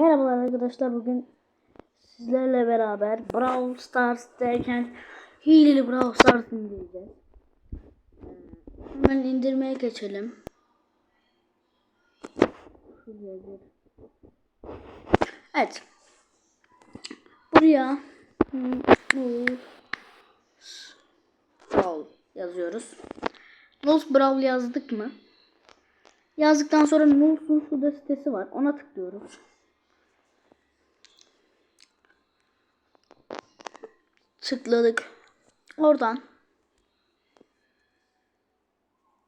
Merhabalar arkadaşlar bugün sizlerle beraber Brawl Stars derken hileli Brawl Stars indireceğiz. Ee, Hemen indirmeye geçelim. Evet. Buraya hmm, bu Brawl yazıyoruz. Nose Brawl yazdık mı? Yazdıktan sonra Nuls'un şurada sitesi var. Ona tıklıyoruz. Tıkladık. Oradan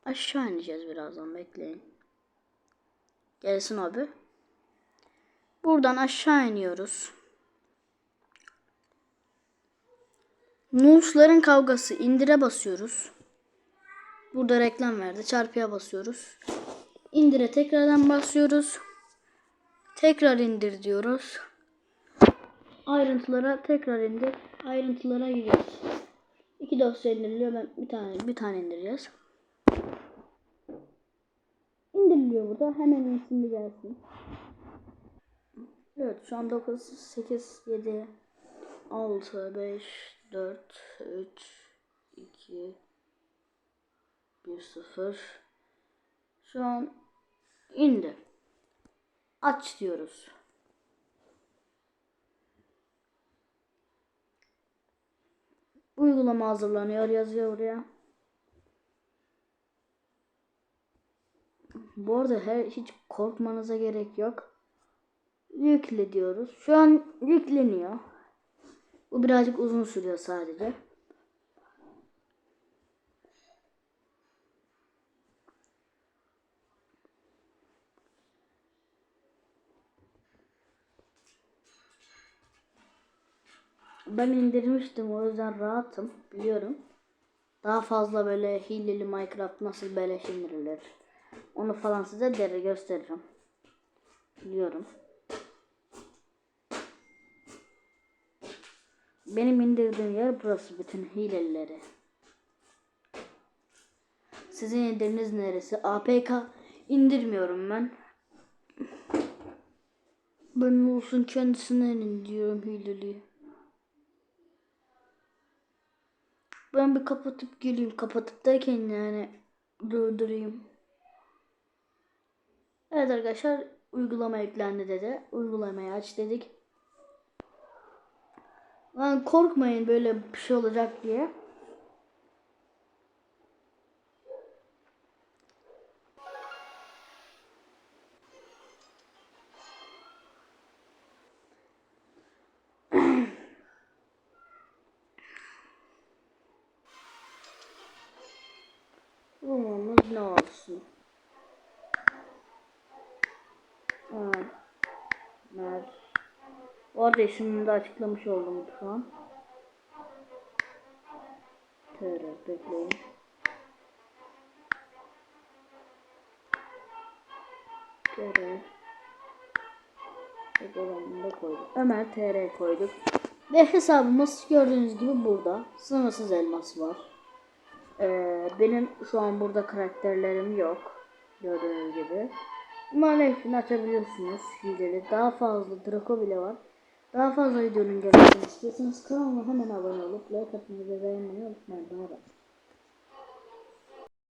aşağı ineceğiz birazdan bekleyin. Gelsin abi. Buradan aşağı iniyoruz. Nuls'ların kavgası indire basıyoruz. Burada reklam verdi. Çarpıya basıyoruz. İndire tekrardan basıyoruz. Tekrar indir diyoruz. Ayrıntılara tekrar indir. Ayrıntılara giriyoruz. İki dosya indiriliyor. Ben bir tane bir tane indireceğiz. İndiriliyor burada. Hemen insin gelsin. Evet şu an 9, 8, 7, 6, 5, 4, 3, 2, 1, 0. Şu an indi. Aç diyoruz. Uygulama hazırlanıyor yazıyor oraya. Bu arada her hiç korkmanıza gerek yok. Yükle diyoruz. Şu an yükleniyor. Bu birazcık uzun sürüyor sadece. Ben indirmiştim o yüzden rahatım biliyorum. Daha fazla böyle hileli Minecraft nasıl beleş indirilir. Onu falan size dere gösteririm. Biliyorum. Benim indirdiğim yer burası bütün hilelileri. Sizin indiriniz neresi? APK indirmiyorum ben. Ben olsun kendisinden indiriyorum hileliyi. Ben bir kapatıp geleyim. Kapatıp derken yani durdurayım. Evet arkadaşlar uygulama yüklendi dedi. Uygulamayı aç dedik. Lan korkmayın böyle bir şey olacak diye. Umumumuz ne olsun? Ha. Mer. Bu arada ismini de açıklamış oldum şu an. TR bekleyin. TR. Programını da koyduk. Ömer TR koyduk. Ve hesabımız gördüğünüz gibi burada. Sınırsız elmas var. Ee, benim şu an burada karakterlerim yok. Gördüğünüz gibi. Bunların hepsini açabiliyorsunuz. Hileli. Daha fazla Draco bile var. Daha fazla videonun gelmesini istiyorsanız kanalıma hemen abone olup like atmayı ve beğenmeyi unutmayın. Bay bay.